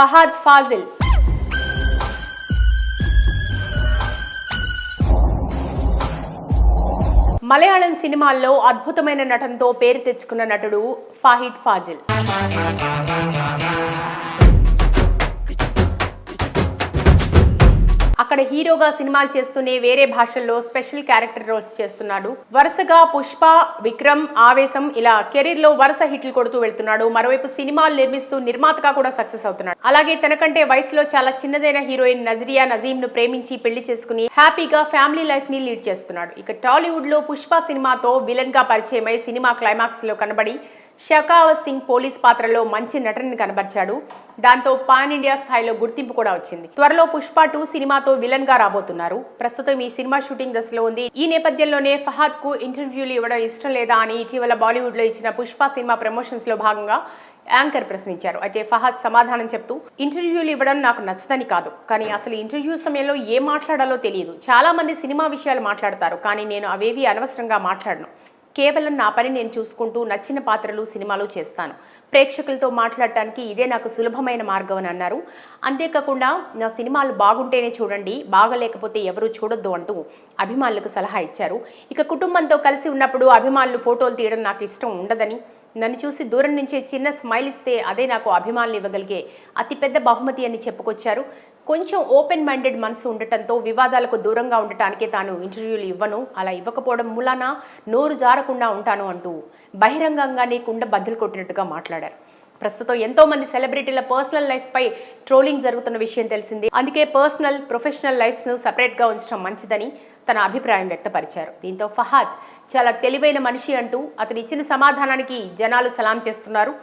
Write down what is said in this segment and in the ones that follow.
ఫహాద్ ఫాజిల్. మలయాళం సినిమాల్లో అద్భుతమైన నటనతో పేరు తెచ్చుకున్న నటుడు ఫాహిద్ ఫాజిల్. అక్కడ హీరోగా సినిమాలు చేస్తూనే వేరే భాషల్లో స్పెషల్ క్యారెక్టర్ రోల్స్ చేస్తున్నాడు. వరుసగా పుష్ప విక్రమ్ ఆవేశం ఇలా కెరీర్లో వరుస హిట్లు కొడుతూ వెళ్తున్నాడు. మరోవైపు సినిమాలు నిర్మిస్తూ నిర్మాతగా కూడా సక్సెస్ అవుతున్నాడు. అలాగే తనకంటే వయసులో చాలా చిన్నదైన హీరోయిన్ నజరియా నజీమ్ను ప్రేమించి పెళ్ళి చేసుకుని హ్యాపీగా ఫ్యామిలీ లైఫ్ని లీడ్ చేస్తున్నాడు. ఇక టాలీవుడ్లో పుష్ప సినిమాతో విలన్గా పరిచయమై సినిమా క్లైమాక్స్లో కనబడి షకావత్ సింగ్ పోలీస్ పాత్రలో మంచి నటనని కనబర్చాడు. దాంతో పాన్ ఇండియా స్థాయిలో గుర్తింపు కూడా వచ్చింది. త్వరలో పుష్ప టూ సినిమాతో విలన్గా రాబోతున్నారు. ప్రస్తుతం ఈ సినిమా షూటింగ్ దశలో ఉంది. ఈ నేపథ్యంలోనే ఫహాద్కు ఇంటర్వ్యూలు ఇవ్వడం ఇష్టం లేదా అని ఇటీవల బాలీవుడ్లో ఇచ్చిన పుష్ప సినిమా ప్రమోషన్స్లో భాగంగా యాంకర్ ప్రశ్నించారు. అయితే ఫహాద్ సమాధానం చెప్తూ ఇంటర్వ్యూలు ఇవ్వడం నాకు నచ్చదని కాదు. కానీ అసలు ఇంటర్వ్యూ సమయంలో ఏం మాట్లాడాలో తెలియదు. చాలా మంది సినిమా విషయాలు మాట్లాడతారు. కానీ నేను అవేవి అనవసరంగా మాట్లాడను. కేవలం నా పని నేను చూసుకుంటూ నచ్చిన పాత్రలు సినిమాలు చేస్తాను. ప్రేక్షకులతో మాట్లాడటానికి ఇదే నాకు సులభమైన మార్గం అని అన్నారు. అంతేకాకుండా నా సినిమాలు బాగుంటేనే చూడండి బాగలేకపోతే ఎవరూ చూడొద్దు అంటూ అభిమానులకు సలహా ఇచ్చారు. ఇక కుటుంబంతో కలిసి ఉన్నప్పుడు అభిమానులు ఫోటోలు తీయడం నాకు ఇష్టం ఉండదని నన్ను చూసి దూరం నుంచే చిన్న స్మైల్ ఇస్తే అదే నాకు అభిమానులు ఇవ్వగలిగే అతిపెద్ద బహుమతి అని చెప్పుకొచ్చారు. కొంచెం ఓపెన్ మైండెడ్ మనసు ఉండటంతో వివాదాలకు దూరంగా ఉండటానికే తాను ఇంటర్వ్యూలు ఇవ్వను అలా ఇవ్వకపోవడం మూలాన నోరు జారకుండా ఉంటాను అంటూ బహిరంగంగానే కుండ బద్దలు కొట్టినట్టుగా మాట్లాడారు. ప్రస్తుతం ఎంతో మంది సెలబ్రిటీల పర్సనల్ లైఫ్ పై ట్రోలింగ్ జరుగుతున్న విషయం తెలిసింది. అందుకే పర్సనల్ ప్రొఫెషనల్ లైఫ్స్ను సపరేట్గా ఉంచడం మంచిదని తన అభిప్రాయం వ్యక్తపరిచారు. దీంతో ఫహాద్ చాలా తెలివైన మనిషి అంటూ అతను ఇచ్చిన సమాధానానికి జనాలు సలాం చేస్తున్నారు.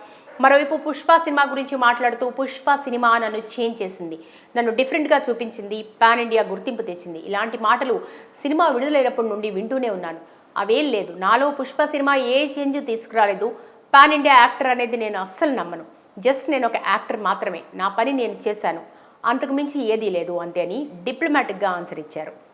మరోవైపు పుష్ప సినిమా గురించి మాట్లాడుతూ పుష్ప సినిమా నన్ను చేంజ్ చేసింది. నన్ను డిఫరెంట్గా చూపించింది పాన్ ఇండియా గుర్తింపు తెచ్చింది. ఇలాంటి మాటలు సినిమా విడుదలైనప్పటి నుండి వింటూనే ఉన్నాను. అవేం లేదు. నాలో పుష్ప సినిమా ఏ చేంజ్ తీసుకురాలేదు. పాన్ ఇండియా యాక్టర్ అనేది నేను అస్సలు నమ్మను. జస్ట్ నేను ఒక యాక్టర్ మాత్రమే. నా పని నేను చేశాను. అంతకుమించి ఏదీ లేదు అంతే అని డిప్లొమాటిక్గా ఆన్సర్ ఇచ్చారు.